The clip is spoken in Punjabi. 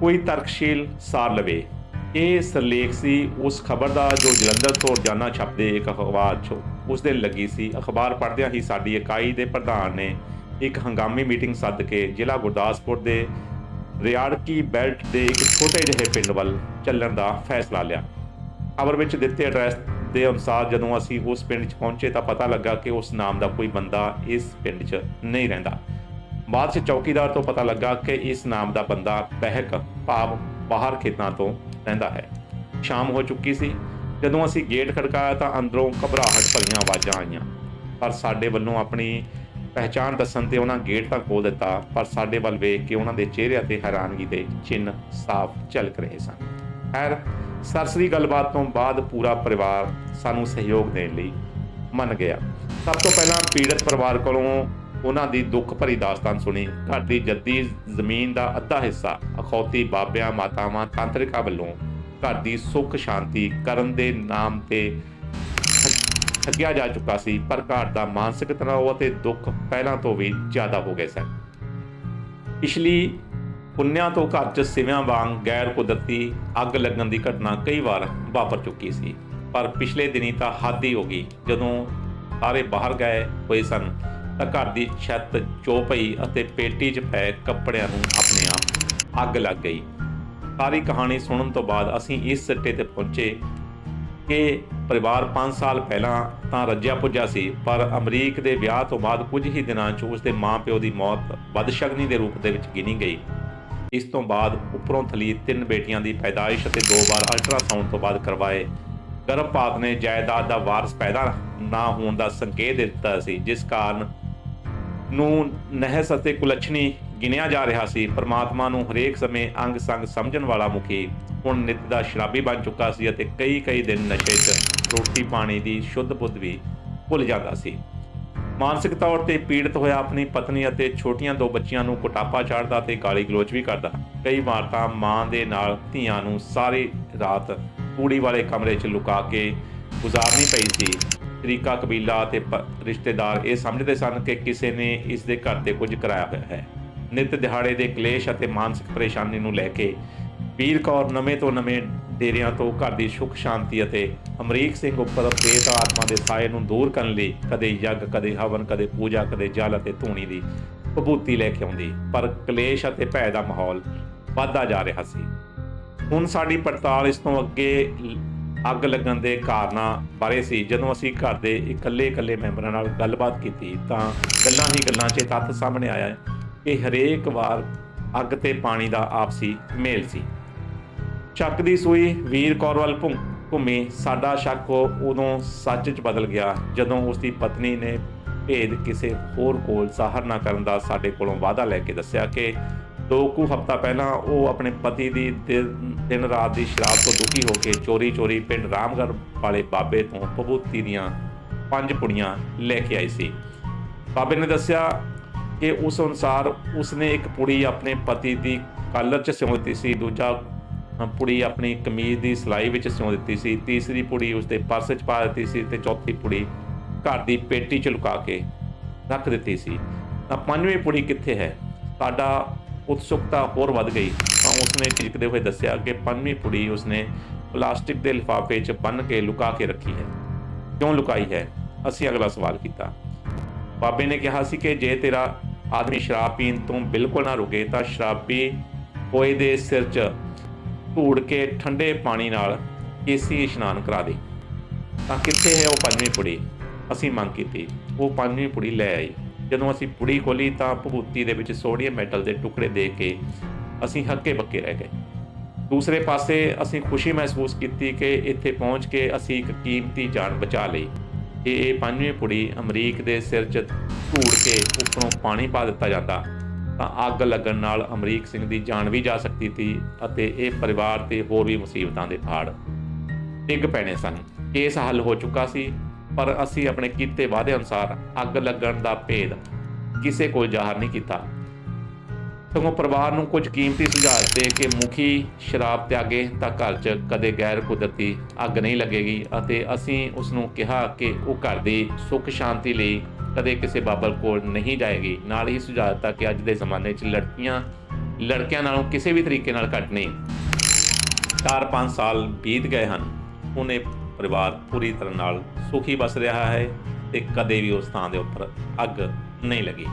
ਕੋਈ ਤਰਕਸ਼ੀਲ ਸਾਰ ਲਵੇ। ਇਹ ਸਰਲੇਖ ਸੀ ਉਸ ਖਬਰ ਦਾ ਜੋ ਜਲੰਧਰ ਤੋਂ ਰੋਜ਼ਾਨਾ ਛਪਦੇ ਇੱਕ ਅਖਬਾਰ 'ਚ। ਉਸ ਦੇ ਲੱਗੀ ਸੀ, ਅਖਬਾਰ ਪੜ੍ਹਦਿਆਂ ਹੀ ਸਾਡੀ ਇਕਾਈ ਦੇ ਪ੍ਰਧਾਨ ਨੇ ਇੱਕ ਹੰਗਾਮੀ ਮੀਟਿੰਗ ਸੱਦ ਕੇ ਜ਼ਿਲ੍ਹਾ ਗੁਰਦਾਸਪੁਰ ਦੇ ਰਿਆੜਕੀ ਬੈਲਟ ਦੇ ਇੱਕ ਛੋਟੇ ਜਿਹੇ ਪਿੰਡ ਵੱਲ ਚੱਲਣ ਦਾ ਫੈਸਲਾ ਲਿਆ। ਖਬਰ ਵਿੱਚ ਦਿੱਤੇ ਐਡਰੈਸ ਦੇ ਅਨੁਸਾਰ ਜਦੋਂ ਅਸੀਂ ਉਸ ਪਿੰਡ 'ਚ ਪਹੁੰਚੇ ਤਾਂ ਪਤਾ ਲੱਗਾ ਕਿ ਉਸ ਨਾਮ ਦਾ ਕੋਈ ਬੰਦਾ ਇਸ ਪਿੰਡ 'ਚ ਨਹੀਂ ਰਹਿੰਦਾ। ਬਾਅਦ 'ਚ ਚੌਕੀਦਾਰ ਤੋਂ ਪਤਾ ਲੱਗਾ ਕਿ ਇਸ ਨਾਮ ਦਾ ਬੰਦਾ ਬਹਿਕ ਭਾਵ ਬਾਹਰ ਖੇਤਾਂ ਤੋਂ ਰਹਿੰਦਾ ਹੈ। ਸ਼ਾਮ ਹੋ ਚੁੱਕੀ ਸੀ। ਜਦੋਂ ਅਸੀਂ ਗੇਟ ਖੜਕਾਇਆ ਤਾਂ ਅੰਦਰੋਂ ਘਬਰਾਹਟ ਭਰੀਆਂ ਆਵਾਜ਼ਾਂ ਆਈਆਂ। ਪਰ ਸਾਡੇ ਵੱਲੋਂ ਆਪਣੀ ਪਹਿਚਾਣ ਦੱਸਣ ਤੇ ਉਹਨਾਂ ਗੇਟ ਤਾਂ ਖੋਲ ਦਿੱਤਾ, ਪਰ ਸਾਡੇ ਵੱਲ ਵੇਖ ਕੇ ਉਹਨਾਂ ਦੇ ਚਿਹਰੇ ਤੇ ਹੈਰਾਨਗੀ ਦੇ ਚਿੰਨ੍ਹ ਸਾਫ਼ ਝਲਕ ਰਹੇ ਸਨ। ਖੈਰ ਸਰਸਰੀ ਗੱਲਬਾਤ ਤੋਂ ਬਾਅਦ ਪੂਰਾ ਪਰਿਵਾਰ ਸਾਨੂੰ ਸਹਿਯੋਗ ਦੇਣ ਲਈ ਮੰਨ ਗਿਆ। ਸਭ ਤੋਂ ਪਹਿਲਾਂ ਪੀੜਤ ਪਰਿਵਾਰ ਕੋਲੋਂ ਉਹਨਾਂ ਦੀ ਦੁੱਖ ਭਰੀ ਦਾਸਤਾਨ ਸੁਣੀ। ਘਰ ਦੀ ਜੱਦੀ ਜ਼ਮੀਨ ਦਾ ਅੱਧਾ ਹਿੱਸਾ ਅਖੌਤੀ ਬਾਬਿਆਂ ਮਾਤਾਵਾਂ ਤਾਂਤਰਿਕਾਂ ਵੱਲੋਂ ਘਰ ਦੀ ਸੁੱਖ ਸ਼ਾਂਤੀ ਕਰਨ ਦੇ ਨਾਮ ਤੇ ਠੱਗਿਆ ਜਾ ਚੁੱਕਾ ਸੀ, ਪਰ ਘਰ ਦਾ ਮਾਨਸਿਕ ਤਣਾਅ ਅਤੇ ਦੁੱਖ ਪਹਿਲਾਂ ਤੋਂ ਵੀ ਜ਼ਿਆਦਾ ਹੋ ਗਏ ਸਨ। ਪਿਛਲੀ ਪੁੰਨਿਆਂ ਤੋਂ ਘਰ 'ਚ ਸਿਵਿਆਂ ਵਾਂਗ ਗੈਰ ਕੁਦਰਤੀ ਅੱਗ ਲੱਗਣ ਦੀ ਘਟਨਾ ਕਈ ਵਾਰ ਵਾਪਰ ਚੁੱਕੀ ਸੀ। ਪਰ ਪਿਛਲੇ ਦਿਨੀ ਤਾਂ ਹੱਦ ਹੀ ਹੋ ਗਈ, ਜਦੋਂ ਸਾਰੇ ਬਾਹਰ ਗਏ ਹੋਏ ਸਨ। ਤਾਂ ਘਰ ਦੀ ਛੱਤ, ਚੋਪਈ ਅਤੇ ਪੇਟੀ 'ਚ ਪਏ ਕੱਪੜਿਆਂ ਨੂੰ ਆਪਣੇ ਆਪ ਅੱਗ ਲੱਗ ਗਈ। ਸਾਰੀ ਕਹਾਣੀ ਸੁਣਨ ਤੋਂ ਬਾਅਦ ਅਸੀਂ ਇਸ ਸਿੱਟੇ ਤੇ ਪਹੁੰਚੇ ਕਿ ਪਰਿਵਾਰ 5 ਸਾਲ ਪਹਿਲਾਂ ਤਾਂ ਰੱਜਿਆ ਪੁੱਜਾ ਸੀ, ਪਰ ਅਮਰੀਕ ਦੇ ਵਿਆਹ ਤੋਂ ਬਾਅਦ ਕੁਝ ਹੀ ਦਿਨਾਂ 'ਚ ਉਸ ਦੇ ਮਾਂ-ਪਿਓ ਦੀ ਮੌਤ ਬਦਸ਼ਗਨੀ ਦੇ ਰੂਪ ਦੇ ਵਿੱਚ ਗਿਣੀ ਗਈ। ਇਸ ਤੋਂ ਬਾਅਦ ਉੱਪਰੋਂ ਥਲੀ ਤਿੰਨ ਬੇਟੀਆਂ ਦੀ ਪੈਦਾਇਸ਼ ਅਤੇ ਦੋ ਵਾਰ ਅਲਟਰਾਸਾਊਂਡ ਤੋਂ ਬਾਅਦ ਕਰਵਾਏ। ਗਰਭਪਾਤ ਨੇ ਜਾਇਦਾਦ ਦਾ ਵਾਰਸ ਪੈਦਾ ਨਾ ਹੋਣ ਦਾ ਸੰਕੇਤ ਦਿੱਤਾ ਸੀ, ਜਿਸ ਕਾਰਨ ਨੂੰ ਨਹਿਸ ਅਤੇ ਕੁਲੱਛਣੀ ਗਿਣਿਆ ਜਾ ਰਿਹਾ ਸੀ। ਪਰਮਾਤਮਾ ਨੂੰ ਹਰੇਕ ਸਮੇਂ ਅੰਗ ਸੰਗ ਸਮਝਣ ਵਾਲਾ ਮੁਖੀ ਹੁਣ ਨਿਤ ਦਾ ਸ਼ਰਾਬੀ ਬਣ ਚੁੱਕਾ ਸੀ ਅਤੇ ਕਈ ਕਈ ਦਿਨ ਨਸ਼ੇ 'ਚ ਰੋਟੀ ਪਾਣੀ ਦੀ ਸ਼ੁੱਧ ਬੁੱਧ ਵੀ ਭੁੱਲ ਜਾਂਦਾ ਸੀ। ਮਾਨਸਿਕ ਤੌਰ ਤੇ ਪੀੜਤ ਹੋਇਆ ਆਪਣੀ ਪਤਨੀ ਅਤੇ ਛੋਟੀਆਂ ਦੋ ਬੱਚੀਆਂ ਨੂੰ ਕੁਟਾਪਾ ਚਾੜਦਾ ਤੇ ਗਾਲੀ ਗਲੋਚ ਵੀ ਕਰਦਾ। ਕਈ ਵਾਰ ਤਾਂ ਮਾਂ ਦੇ ਨਾਲ ਧੀਆਂ ਨੂੰ ਸਾਰੀ ਰਾਤ ਕੂੜੀ ਵਾਲੇ ਕਮਰੇ 'ਚ ਲੁਕਾ ਕੇ ਗੁਜ਼ਾਰਨੀ ਪਈ ਸੀ। ਤਰੀਕਾ, ਕਬੀਲਾ ਅਤੇ ਰਿਸ਼ਤੇਦਾਰ ਇਹ ਸਮਝਦੇ ਸਨ ਕਿ ਕਿਸੇ ਨੇ ਇਸ ਦੇ ਘਰ ਤੇ ਕੁਝ ਕਰਾਇਆ ਹੋਇਆ ਹੈ। ਨਿਤ ਦਿਹਾੜੇ ਦੇ ਕਲੇਸ਼ ਅਤੇ ਮਾਨਸਿਕ ਪਰੇਸ਼ਾਨੀ ਨੂੰ ਲੈ ਕੇ ਵੀਰ ਕੌਰ ਨਵੇਂ ਤੋਂ ਨਵੇਂ ਡੇਰਿਆਂ ਤੋਂ ਘਰ ਦੀ ਸੁੱਖ, ਸ਼ਾਂਤੀ ਅਤੇ ਅਮਰੀਕ ਸਿੰਘ ਉੱਪਰ ਪ੍ਰੇਤ ਆਤਮਾ ਦੇ ਸਾਏ ਨੂੰ ਦੂਰ ਕਰਨ ਲਈ ਕਦੇ ਯੱਗ, ਕਦੇ ਹਵਨ, ਕਦੇ ਪੂਜਾ, ਕਦੇ ਜਲ ਅਤੇ ਧੂਣੀ ਦੀ ਭਭੂਤੀ ਲੈ ਕੇ ਆਉਂਦੀ। ਪਰ ਕਲੇਸ਼ ਅਤੇ ਭੈ ਦਾ ਮਾਹੌਲ ਵੱਧਦਾ ਜਾ ਰਿਹਾ ਸੀ। ਹੁਣ ਸਾਡੀ ਪੜਤਾਲ ਇਸ ਤੋਂ ਅੱਗੇ ਅੱਗ ਲੱਗਣ ਦੇ ਕਾਰਨਾਂ ਬਾਰੇ ਸੀ। ਜਦੋਂ ਅਸੀਂ ਘਰ ਦੇ ਇਕੱਲੇ-ਇਕੱਲੇ ਮੈਂਬਰਾਂ ਨਾਲ ਗੱਲਬਾਤ ਕੀਤੀ ਤਾਂ ਗੱਲਾਂ ਹੀ ਗੱਲਾਂ 'ਚ ਤੱਥ ਸਾਹਮਣੇ ਆਇਆ ਕਿ ਹਰੇਕ ਵਾਰ ਅੱਗ ਤੇ ਪਾਣੀ ਦਾ ਆਪਸੀ ਮੇਲ ਸੀ। ਸ਼ੱਕ ਦੀ ਸੂਈ ਵੀਰ ਕੌਰ ਵੱਲ ਭੁੰ- ਘੁੰਮੀ। ਸਾਡਾ ਸ਼ੱਕ ਉਦੋਂ ਸੱਚ 'ਚ ਬਦਲ ਗਿਆ ਜਦੋਂ ਉਸ ਦੀ ਪਤਨੀ ਨੇ ਭੇਦ ਕਿਸੇ ਹੋਰ ਕੋਲ ਜ਼ਾਹਰ ਨਾ ਕਰਨ ਦਾ ਸਾਡੇ ਕੋਲੋਂ ਵਾਅਦਾ ਲੈ ਕੇ ਦੱਸਿਆ ਕਿ ਦੋ ਕੁ ਹਫ਼ਤਾ ਪਹਿਲਾਂ ਉਹ ਆਪਣੇ ਪਤੀ ਦੀ ਦਿਨ ਰਾਤ ਦੀ ਸ਼ਰਾਬ ਤੋਂ ਦੁਖੀ ਹੋ ਕੇ ਚੋਰੀ-ਚੋਰੀ ਪਿੰਡ ਰਾਮਗੜ੍ਹ ਵਾਲੇ ਬਾਬੇ ਤੋਂ ਭਭੂਤੀ ਦੀਆਂ ਪੰਜ ਪੁੜੀਆਂ ਲੈ ਕੇ ਆਈ ਸੀ। ਬਾਬੇ ਨੇ ਦੱਸਿਆ ਕਿ ਉਸ ਅਨੁਸਾਰ ਉਸਨੇ ਇੱਕ ਪੁੜੀ ਆਪਣੇ ਪਤੀ ਦੀ ਕਾਲਰ 'ਚ ਸਿਉਂ ਦਿੱਤੀ ਸੀ, ਦੂਜਾ ਪੁੜੀ ਆਪਣੀ ਕਮੀਜ਼ ਦੀ ਸਿਲਾਈ ਵਿੱਚ ਸਿਉਂ ਦਿੱਤੀ ਸੀ, ਤੀਸਰੀ ਪੁੜੀ ਉਸਦੇ ਪਰਸ 'ਚ ਪਾ ਦਿੱਤੀ ਸੀ ਤੇ ਚੌਥੀ ਪੁੜੀ ਘਰ ਦੀ ਪੇਟੀ 'ਚ ਲੁਕਾ ਕੇ ਰੱਖ ਦਿੱਤੀ ਸੀ। ਤਾਂ ਪੰਜਵੀਂ ਪੁੜੀ ਕਿੱਥੇ ਹੈ? ਸਾਡਾ ਉਤਸੁਕਤਾ ਹੋਰ ਵੱਧ ਗਈ। ਤਾਂ ਉਸਨੇ ਚੀਕਦੇ ਹੋਏ ਦੱਸਿਆ ਕਿ ਪੰਜਵੀਂ ਪੁੜੀ ਉਸਨੇ ਪਲਾਸਟਿਕ ਦੇ ਲਿਫਾਫੇ 'ਚ ਬੰਨ੍ਹ ਕੇ ਲੁਕਾ ਕੇ ਰੱਖੀ ਹੈ। ਕਿਉਂ ਲੁਕਾਈ ਹੈ? ਅਸੀਂ ਅਗਲਾ ਸਵਾਲ ਕੀਤਾ। ਬਾਬੇ ਨੇ ਕਿਹਾ ਸੀ ਕਿ ਜੇ ਤੇਰਾ ਆਦਮੀ ਸ਼ਰਾਬ ਪੀਣ ਤੋਂ ਬਿਲਕੁਲ ਨਾ ਰੁਕੇ, ਤਾਂ ਸ਼ਰਾਬੀ ਹੋਏ ਦੇ ਸਿਰ 'ਚ ਧੂੜ ਕੇ ਠੰਡੇ ਪਾਣੀ ਨਾਲ ਕੇਸੀ ਇਸ਼ਨਾਨ ਕਰਾ ਦੇ। ਤਾਂ ਕਿੱਥੇ ਹੈ ਉਹ ਪੰਜਵੀਂ ਪੁੜੀ ਅਸੀਂ ਮੰਗ ਕੀਤੀ। ਉਹ ਪੰਜਵੀਂ ਪੁੜੀ ਲੈ ਆਈ। ਜਦੋਂ ਅਸੀਂ ਪੁੜੀ ਖੋਲੀ ਤਾਂ ਭਭੂਤੀ ਦੇ ਵਿੱਚ ਸੋਡੀਅਮ ਮੈਟਲ ਦੇ ਟੁਕੜੇ ਦੇ ਕੇ ਅਸੀਂ ਹੱਕੇ ਬੱਕੇ ਰਹਿ ਗਏ। ਦੂਸਰੇ ਪਾਸੇ ਅਸੀਂ ਖੁਸ਼ੀ ਮਹਿਸੂਸ ਕੀਤੀ ਕਿ ਇੱਥੇ ਪਹੁੰਚ ਕੇ ਅਸੀਂ ਇੱਕ ਕੀਮਤੀ ਜਾਨ ਬਚਾ ਲਈ ਕਿ ਇਹ ਪੰਜਵੀਂ ਪੁੜੀ ਅਮਰੀਕ ਦੇ ਸਿਰ 'ਚ ਧੂੜ ਕੇ ਉੱਪਰੋਂ ਪਾਣੀ ਪਾ ਦਿੱਤਾ ਜਾਂਦਾ ਤਾਂ ਅੱਗ ਲੱਗਣ ਨਾਲ ਅਮਰੀਕ ਸਿੰਘ ਦੀ ਜਾਨ ਵੀ ਜਾ ਸਕਦੀ ਸੀ ਅਤੇ ਇਹ ਪਰਿਵਾਰ ਤੇ ਹੋਰ ਵੀ ਮੁਸੀਬਤਾਂ ਦੇ ਪਹਾੜ ਡਿੱਗ ਪੈਣੇ ਸਨ। ਕੇਸ ਹੱਲ ਹੋ ਚੁੱਕਾ ਸੀ। ਪਰ ਅਸੀਂ ਆਪਣੇ ਕੀਤੇ ਵਾਅਦੇ ਅਨੁਸਾਰ ਅੱਗ ਲੱਗਣ ਦਾ ਭੇਦ ਕਿਸੇ ਕੋਲ ਜ਼ਾਹਰ ਨਹੀਂ ਕੀਤਾ। ਸਗੋਂ ਪਰਿਵਾਰ ਨੂੰ ਕੁਝ ਕੀਮਤੀ ਸੁਝਾਅ ਦੇ ਕਿ ਮੁਖੀ ਸ਼ਰਾਬ ਤਿਆਗੇ ਤਾਂ ਘਰ 'ਚ ਕਦੇ ਗੈਰ ਕੁਦਰਤੀ ਅੱਗ ਨਹੀਂ ਲੱਗੇਗੀ ਅਤੇ ਅਸੀਂ ਉਸ ਨੂੰ ਕਿਹਾ ਕਿ ਉਹ ਘਰ ਦੀ ਸੁੱਖ ਸ਼ਾਂਤੀ ਲਈ ਕਦੇ ਕਿਸੇ ਬਾਬਲ ਕੋਲ ਨਹੀਂ ਜਾਏਗੀ। ਨਾਲ ਹੀ ਸੁਝਾਅ ਦਿੱਤਾ ਕਿ ਅੱਜ ਦੇ ਜ਼ਮਾਨੇ 'ਚ ਲੜਕੀਆਂ, ਲੜਕਿਆਂ ਨਾਲੋਂ ਕਿਸੇ ਵੀ ਤਰੀਕੇ ਨਾਲ ਘੱਟ ਨਹੀਂ। 4-5 ਸਾਲ ਬੀਤ ਗਏ ਹਨ। ਉਹਨੇ ਪਰਿਵਾਰ ਪੂਰੀ ਤਰ੍ਹਾਂ ਨਾਲ ਸੁਖੀ ਬਸ ਰਿਹਾ ਹੈ ਤੇ ਕਦੇ ਵੀ ਉਸ ਥਾਂ ਦੇ ਉੱਪਰ ਅੱਗ ਨਹੀਂ ਲੱਗੀ।